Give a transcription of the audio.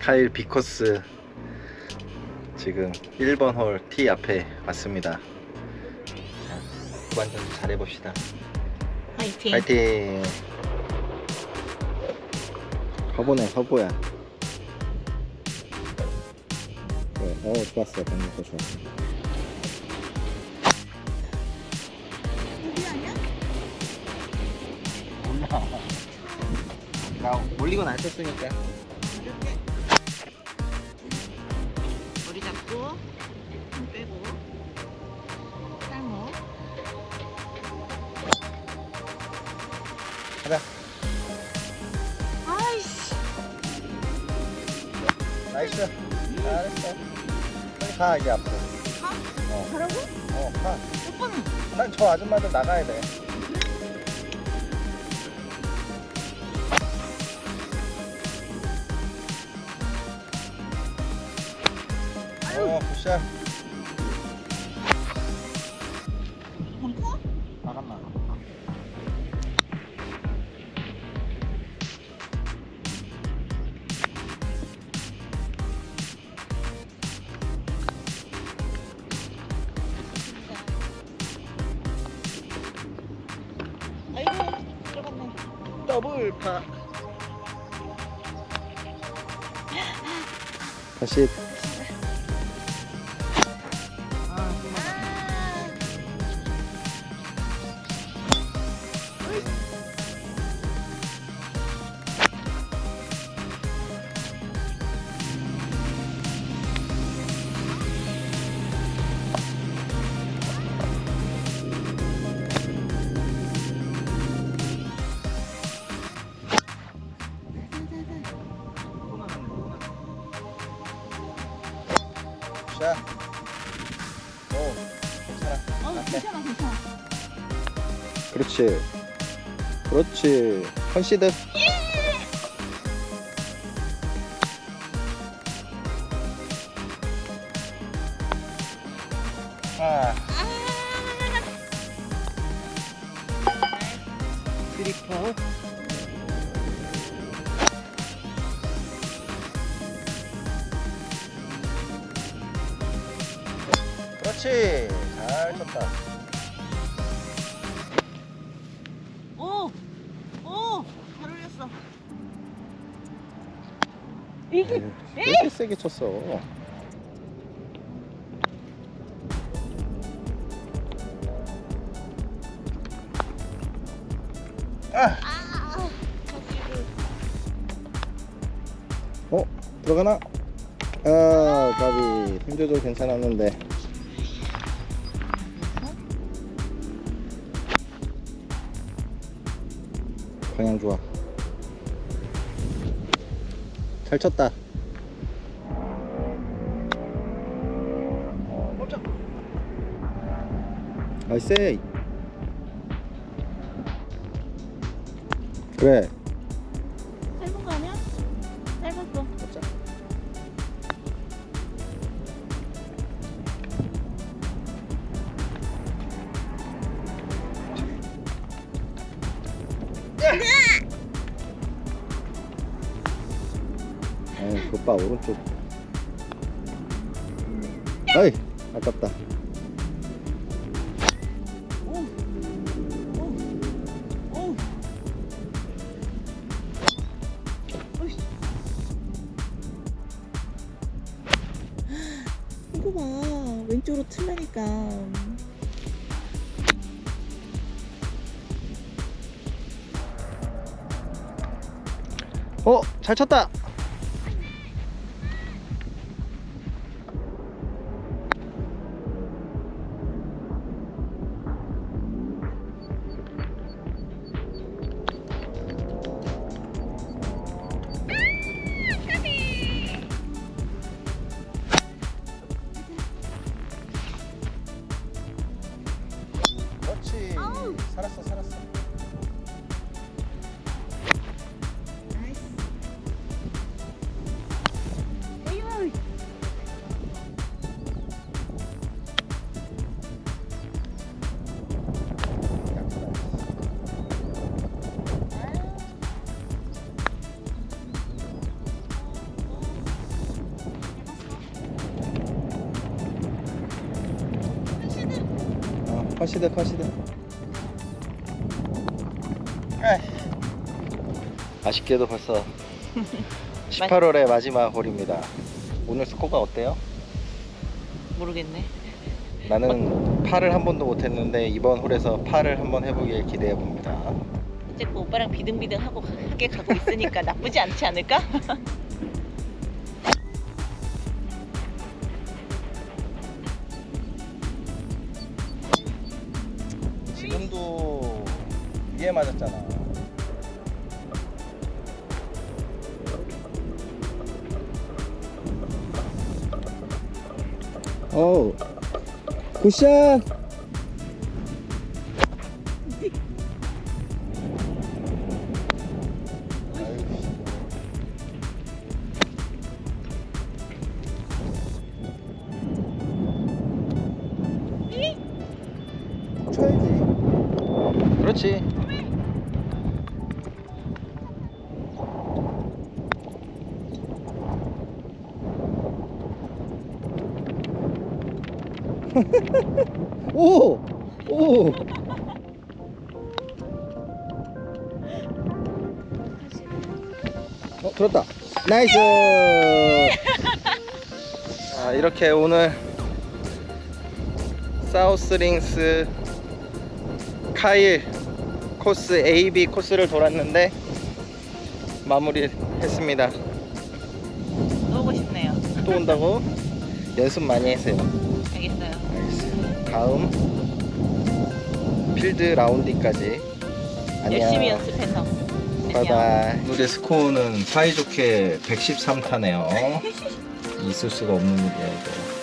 카일 비코스 지금 1번 홀 T 앞에 왔습니다. 자, 후반 좀 잘해봅시다. 화이팅. 파이팅! 허보네, 허보야. 네, 어, 좋았어. 방금 거 좋았어. 여기 아니야? 몰라. 나 올리고는 안 쳤으니까. 가자. 아이씨. 나이스. 잘했어. 빨리 가, 이제 앞으로. 가? 어, 가라고? 어, 가. 오빠는 난 저 아줌마들 나가야 돼. 어, 굿샷. 벙커? 나갔나? double pa. Kasi 굿샷. 오, 괜찮아. 어 괜찮아 괜찮아. 그렇지. 그렇지. 컨시드. 아, 스리퍼. 그렇지. 잘 쳤다. 오! 오! 잘 올렸어. 이게 왜 이렇게 세게 쳤어? 아, 아! 어 들어가나? 아, 가비 힘 조절 괜찮았는데. 방향 좋아. 잘 쳤다. 나이스. 그래. 그봐 오른쪽. 아이, 아깝다. 이거 봐. 왼쪽으로 틀라니까. 어, 잘 쳤다. 컷이다 컷이다. 아쉽게도 벌써 18월의 마지막 홀입니다 오늘 스코어가 어때요? 모르겠네. 나는 팔을 한 번도 못했는데 이번 홀에서 팔을 한번 해보길 기대해 봅니다 어쨌든 오빠랑 비등비등 하고 하게 가고 있으니까 나쁘지 않지 않을까? 지금도 위에 맞았잖아. 어우 굿샷 그렇지 오! 오! 어, 들었다. 나이스! 아, 이렇게 오늘 사우스링스 카일 코스 AB 코스를 돌았는데 마무리했습니다. 오고 싶네요. 또 온다고? 연습 많이 했어요. 알겠어요. 알겠어요. 다음 필드 라운디까지 안녕. 열심히 연습해서. 바이바이. 오늘의 스코어는 사이좋게 113타네요. 있을 수가 없는 일이야 이거.